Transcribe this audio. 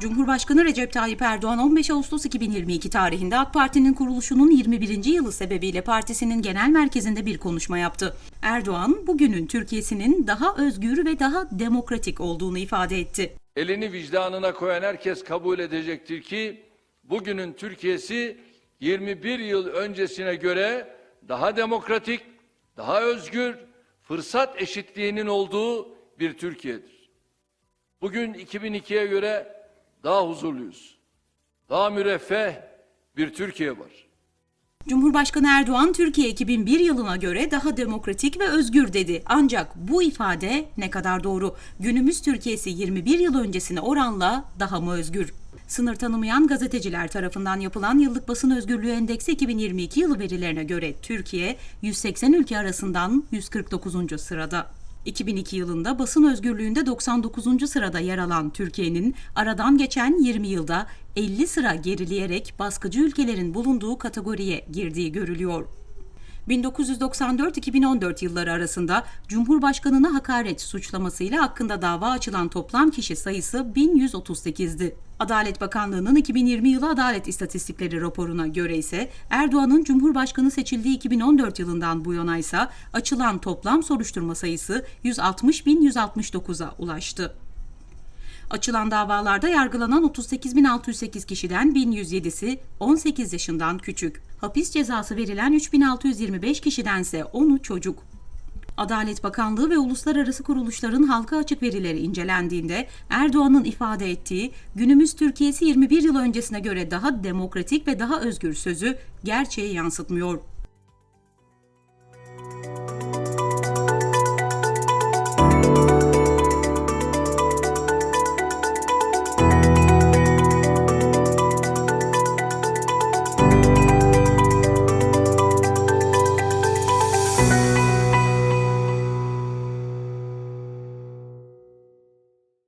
Cumhurbaşkanı Recep Tayyip Erdoğan 15 Ağustos 2022 tarihinde AK Parti'nin kuruluşunun 21. yılı sebebiyle partisinin genel merkezinde bir konuşma yaptı. Erdoğan, bugünün Türkiye'sinin daha özgür ve daha demokratik olduğunu ifade etti. Elini vicdanına koyan herkes kabul edecektir ki bugünün Türkiye'si 21 yıl öncesine göre daha demokratik, daha özgür, fırsat eşitliğinin olduğu bir Türkiye'dir. Bugün 2002'ye göre daha huzurluyuz. Daha müreffeh bir Türkiye var. Cumhurbaşkanı Erdoğan, Türkiye 2001 yılına göre daha demokratik ve özgür dedi. Ancak bu ifade ne kadar doğru? Günümüz Türkiye'si 21 yıl öncesine oranla daha mı özgür? Sınır tanımayan gazeteciler tarafından yapılan Yıllık Basın Özgürlüğü Endeksi 2022 yılı verilerine göre Türkiye 180 ülke arasından 149. sırada. 2002 yılında basın özgürlüğünde 99. sırada yer alan Türkiye'nin aradan geçen 20 yılda 50 sıra gerileyerek baskıcı ülkelerin bulunduğu kategoriye girdiği görülüyor. 1994-2014 yılları arasında Cumhurbaşkanına hakaret suçlamasıyla hakkında dava açılan toplam kişi sayısı 1138'di. Adalet Bakanlığı'nın 2020 yılı adalet istatistikleri raporuna göre ise Erdoğan'ın Cumhurbaşkanı seçildiği 2014 yılından bu yana ise açılan toplam soruşturma sayısı 160.169'a ulaştı. Açılan davalarda yargılanan 38.608 kişiden 1107'si 18 yaşından küçük. Hapis cezası verilen 3625 kişidense 10'u çocuk. Adalet Bakanlığı ve uluslararası kuruluşların halka açık verileri incelendiğinde Erdoğan'ın ifade ettiği günümüz Türkiye'si 21 yıl öncesine göre daha demokratik ve daha özgür sözü gerçeği yansıtmıyor.